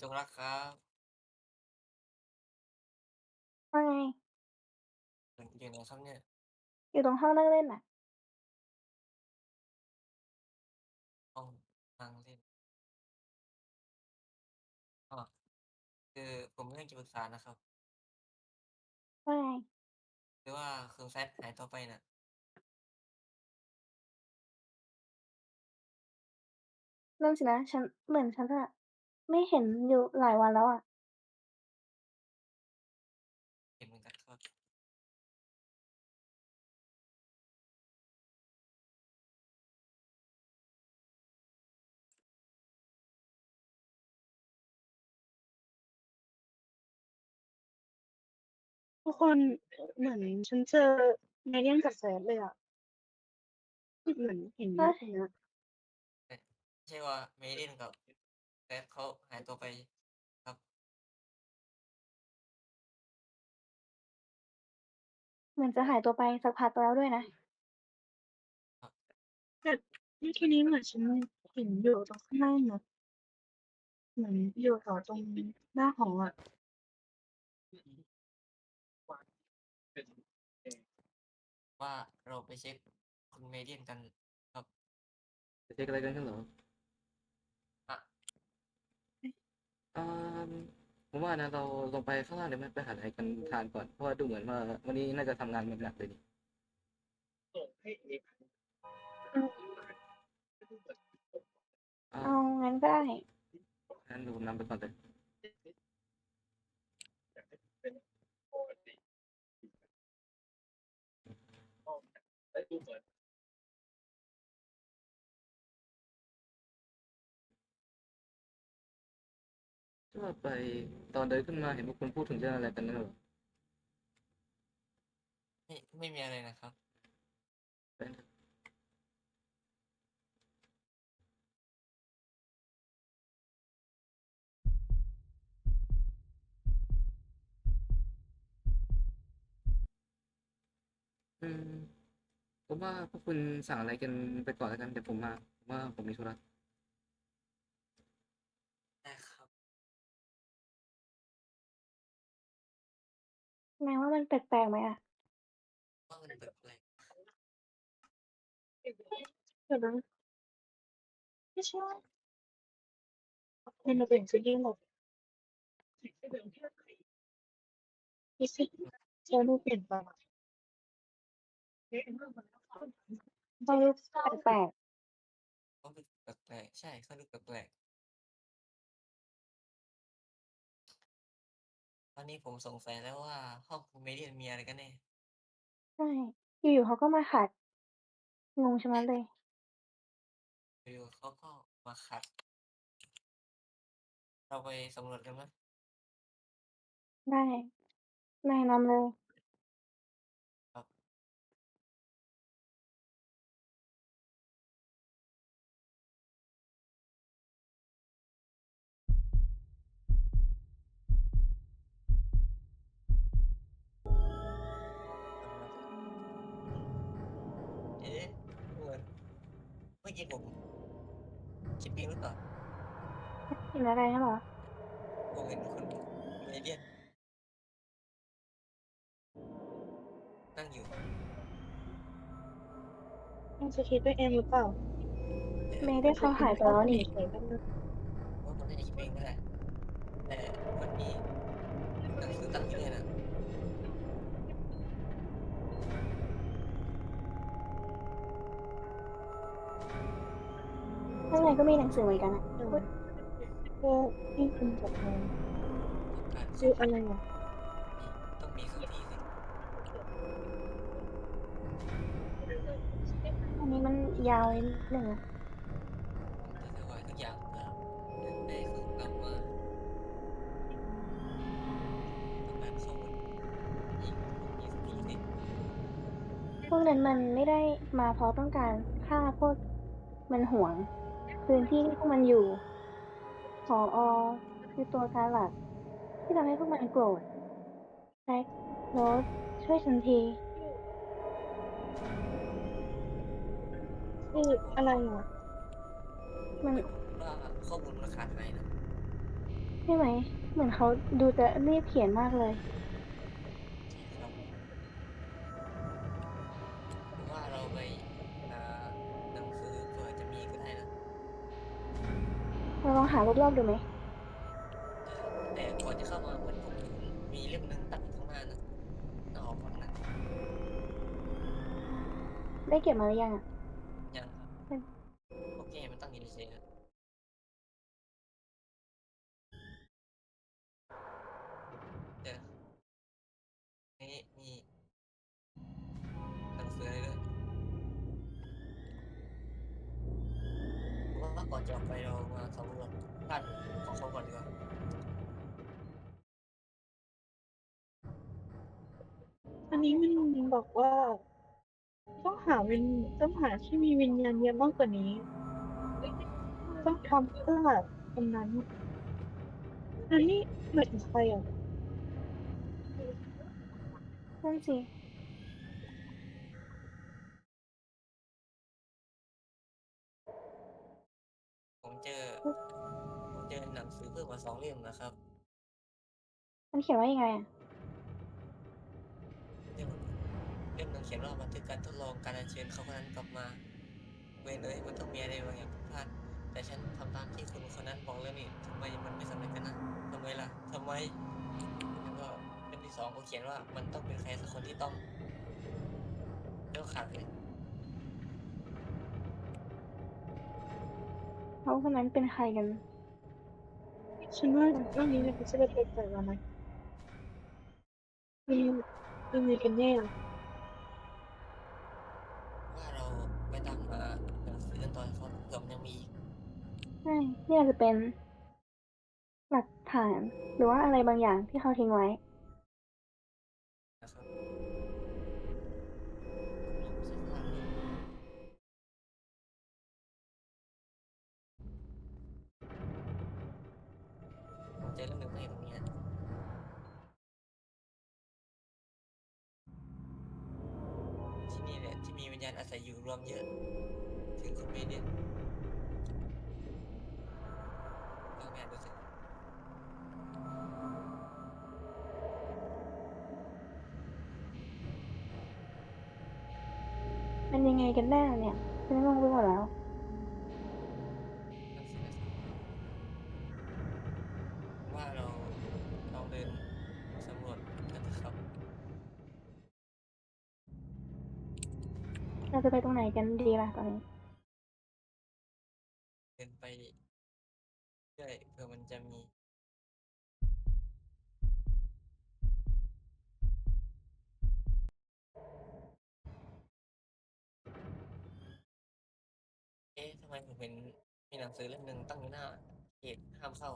จงรักครับ ว่าไงอยู่อยู่ไหนครับเนี่ย อยู่ตรงห้องนั่งเล่นน่ะ ห้องนั่งเล่นอ้อคือผมมีเรื่องจะปรึกษานะครับ ว่าไง?คือว่าคุณแฟตหายตัวไปน่ะ นั่นสินะ ฉันเหมือนฉันอะ ไม่เห็นอยู่หลายวันแล้วอะเห็นเหมือนกันครับทุกคนเหมือนฉันเจอ Megan กับแฟตเลยอะเหมือนเห็นฮะ?คนเนี้ยแต่ไม่ใช่ว่า Megan กับ แฟตเขาหายตัวไปครับ เหมือนจะหายตัวไปสักพักแล้วด้วยนะครับแต่เมื่อกี้นี้เหมือนฉันเห็นอยู่ตรงข้างล่างนะเหมือนอยู่แถวตรงหน้าหออะว่าเราไปเช็กคุณ Megan กันครับจะเช็กอะไรกันงั้นเหรอ?อะ อ่าผมว่านะเราลงไปข้างล่างดีไหม?ไปหาอะไรกันทานก่อน เพราะว่าดูเหมือนว่าวันนี้น่าจะทำงานกันหนักเลยนี่อืมอ้าเอาวงั้นก็ได้งั้นเดี๋ยวผมนำไปก่อนเลยจะ ว่าไปตอนเดินขึ้นมาเห็นพวกคุณพูดถึงเรื่องอะไรกันงั้นเหรอ?ไม่ไม่มีอะไรนะครับไปกันเถอะอืมผมว่าพวกคุณสั่งอะไรกันไปก่อนแล้วกันเดี๋ยวผมมาผมว่าผมมีธุระ นายว่ามันแปลกๆไหมอะ?ว่ามันแปลกเดี๋ยวนะไม่ใช่เป็นระเบียบจะยิ่งแบบดูสิเธอดูเปลี่ยนไปอะเขาดูแปลกๆเขาดูแปลกๆใช่เขาดูแปลก อนนี้ผมสงสัยแล้วว่าห้องคุณ Megan มีอะไรกันแน่?ใช่อยู่ๆเขาก็มาขัดงงชะมัดเลย อยู่ๆเขาก็มาขัด เราไปสำรวจกันไหม?ได้นายนำเลย อกี้ผมคิดเองหรือเปล่า?เห็นอะไรงั้นเหรอ?ผมเห็นคุณ Megan นั่งอยู่น่าจะคิดไปเองหรือเปล่า?แต่ Megan เขาหายไปแล้วนี่เฉยๆก็ได้ว่าผมน่าจะคิดไปเองก็ได้แต่มันมีหนังสือตั้งอยู่ด้วยน่ะ ในก็มีหนังสือเหมือนกันอะเออก็ที่คุณบอกมาต้องการคืออะไรอะ?มีต้องมีสักที่สิอันนี้มันยาวนิดหนึ่งอะผมจะถวายทุกอย่างเพื่อให้คุณกลับมาต้องการข้อมูลอีกมีสักที่สิพวกนั้นมันไม่ได้มาเพราะต้องการฆ่าพวกมันหวง พื้นที่ที่พวกมันอยู่ผอ.คือตัวการหลัก ที่ทำให้พวกมันโกรธแจ็คโรสช่วยฉันทีคืออะไรอะ?มันว่าข้อมูลมันขาดหายนะใช่ช่ไหม เหมือนเขาดูจะรีบเขียนมากเลย องหารอบๆดูไหมแต่ก่อนจะเข้ามาเหมือนผมมีเล่มหนึ่งตั้งอยู่ข้างหน้านะเอาออกก่อนนะได้เก็บมาหรือยังอะ อันนี้มันบอกว่า ต้องหาวิญต้องหาที่มีวิญญาณเยอะมากกว่านี้ ต้องทำเพื่อตรงนั้นอันนี้หมายถึงใครอะนั่นสิผมเจอ ผมเจอหนังสือเพิ่มมาสองเล่มนะครับ มันเขียนว่ายังไงอะ เล่มเล่มหนึ่งเขียนว่าบันทึกการทดลองการอัญเชิญเขาคนนั้นกลับมาเว้ยเลยมันต้องมีอะไรบางอย่างผิดพลาด แต่ฉันทำตามที่คุณคนนั้นบอกแล้วนี่ทำไมมันไม่สำเร็จกันนะทำไมล่ะทำไมแล้วก็เล่มที่สองเขาเขียนว่ามันต้องเป็นใครสักคนที่ต้องเลือกขาดเลยเขาคนนั้นเป็นใครกัน ฉันว่าเรื่องนี้เนี่ยมันจะเป็นแปลกๆแล้วนะมีมีกันแน่อะว่าเราไปตามหาหนังสือ กันต่อครับเผื่อมันยังมีอีกใช่นี่อาจจะเป็น หลักฐานหรือว่าอะไรบางอย่างที่เขาทิ้งไว้ นะครับลงเส้นทางนี้ผมเจอเรื่องหนึ่งในตรงนี้นะที่นี่แหละที่มีวิญญาณอาศัยอยู่รวมเยอะ ถึงคุณเมเดียนลองแอบดูสิมันยังไงกันแน่เนี่ยฉันงงไปหมดแล้วนั่นสินะสิว่าเราลองเดินสำรวจกันเถอะครับเราจะไปตรงไหนกันดีล่ะตอนนี้ เดินไปเรื่อยเผื่อมันจะมี เอ๊ะทำ ไมผมเห็นมีหนังสือเล่มหนึ่งตั้งอยู่หน้าเขตห้ามเข้า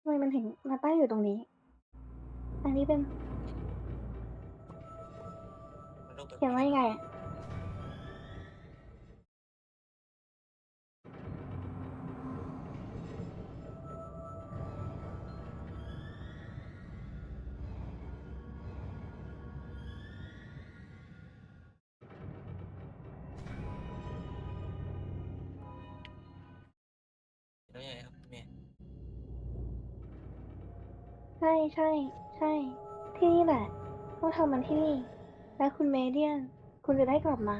ทำไมมันถึงมาตั้งอยู่ตรงนี้อันนี้เป็นมันรูปแบบเขียนว่ายังไงอะ ใช่ใช่ใช่ ที่นี่แหละต้องทำมันที่นี่ และคุณเมเดียน คุณจะได้กลับมา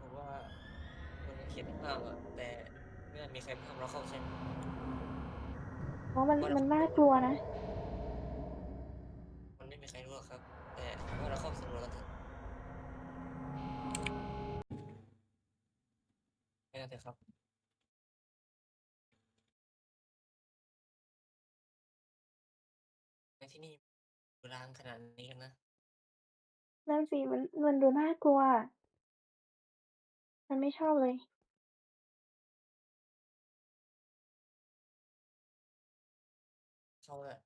ผมว่ามันเขียนห้ามอะแต่ไม่น่ามีใครห้ามเราเข้าใช่ไหมเพราะมันมันน่ากลัวนะ มันไม่มีใครรู้หรอกครับ แต่ว่าเราเข้าไปสำรวจกันเถอะไปกันเถอะครับ ที่นี่ดูร้างขนาดนี้กันนะ นั่นสิมันมันดูน่ากลัว มันไม่ชอบเลย เข้าเลย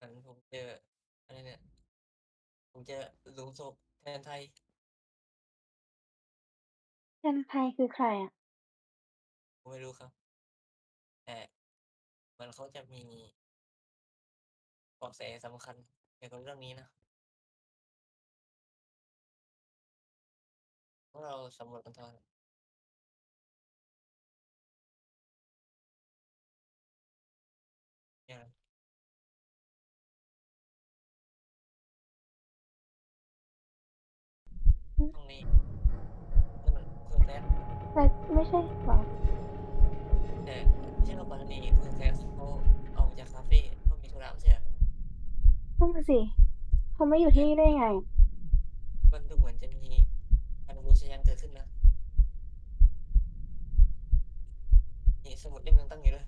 อันผมเจออะไรเนี่ย ผมเจอหลุมศพแทนไทย แทนไทยคือใครอะ ผมไม่รู้ครับ แต่เหมันเขาจะมีเบาะแสสำคัญเกี่ยวกับเรื่องนี้นะพวกเราสำรวจกันต่อเนี่ยห้องนี้นั่นมันคุณแซนแต่ไม่ใช่หรอ ว่าก่อนหน้านี้คุณแซนเขาออกจากคาเฟ่เขามีธุระไม่ใช่เหรอนั่นน่ะสิเขาไม่อยู่ที่นี่ได้ยังไง มันดูเหมือนจะมีการบูชายันเกิดขึ้นนะนี่สมุดเล่มนึงตั้งอยู่ด้วย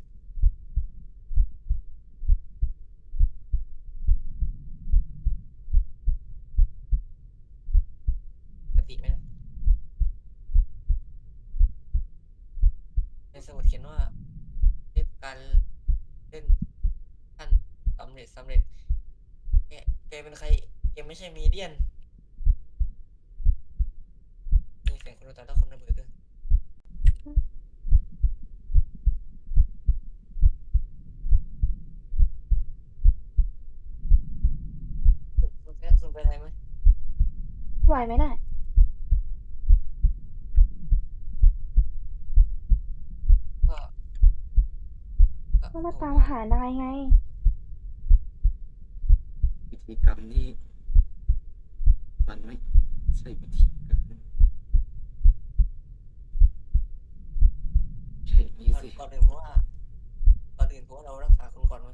ปกติไหมนะในสมุดเขียนว่าเล่นการเล่นท่าน สำเร็จสำเร็จแกแกเป็นใครแกไม่ใช่มีเดียน มีเสียงคนดูแต่ละคนระเบิดด้วยคุณคุณแพ้คุณเป็นอะไรไหมไหวไหมน่ะก็ก็ก็มาดูตามว่าหานายไงพิ ธีกรรมนี่มันไม่ใช่พิธีกรรมใช่นี่ก่อนสิก่อนอื่นเพราะว่าก่อนอื่นเพราะว่าเรารักษาคุณก่อนไหม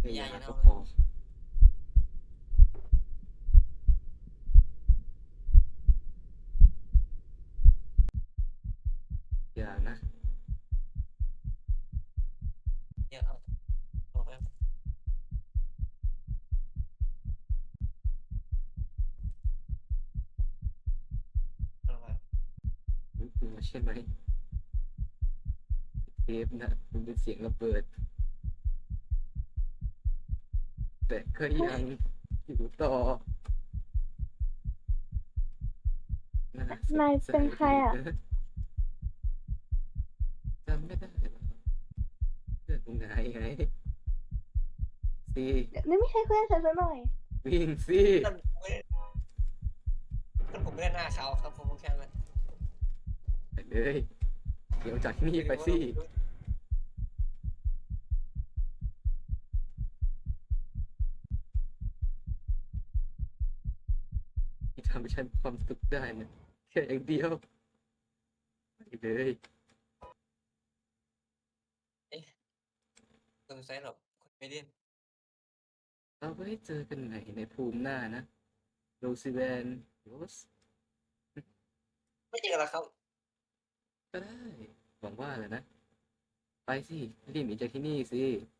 ไม่อยากอย่าก็เอาพออย่านะ เดี๋ยวเอาบอกแล้วเอาไว้รู้ตัวใช่ไหมเทปนะมันเป็นเสียงระเบิด แต่ก็ยังอยู่ต่อน่สนายเป็นใครอะ จำไม่ได้ เหรอเพื่อนของนายไงสินี่ไม่ใช่เพื่อนฉันซะหน่อย วิ่งสินั่นผมไม่นั่นผมไม่ได้หน้าเขาวครับผมแค่นั้นไปเลยเดี๋ยวจากที่นี่ไปสิที่ทำให้ฉันมีความสุขได้นะแค่อย่างเดียวไปเลย สงสัยหรอกคนไม่เล่นเราไว้เจอกันใหม่ในภูมิหน้านะโรซิแวนโรสไม่เจอแล้วครับ ก็ได้หวังว่าแหละนะ ไปสิรีบหนีจากที่นี่สิไ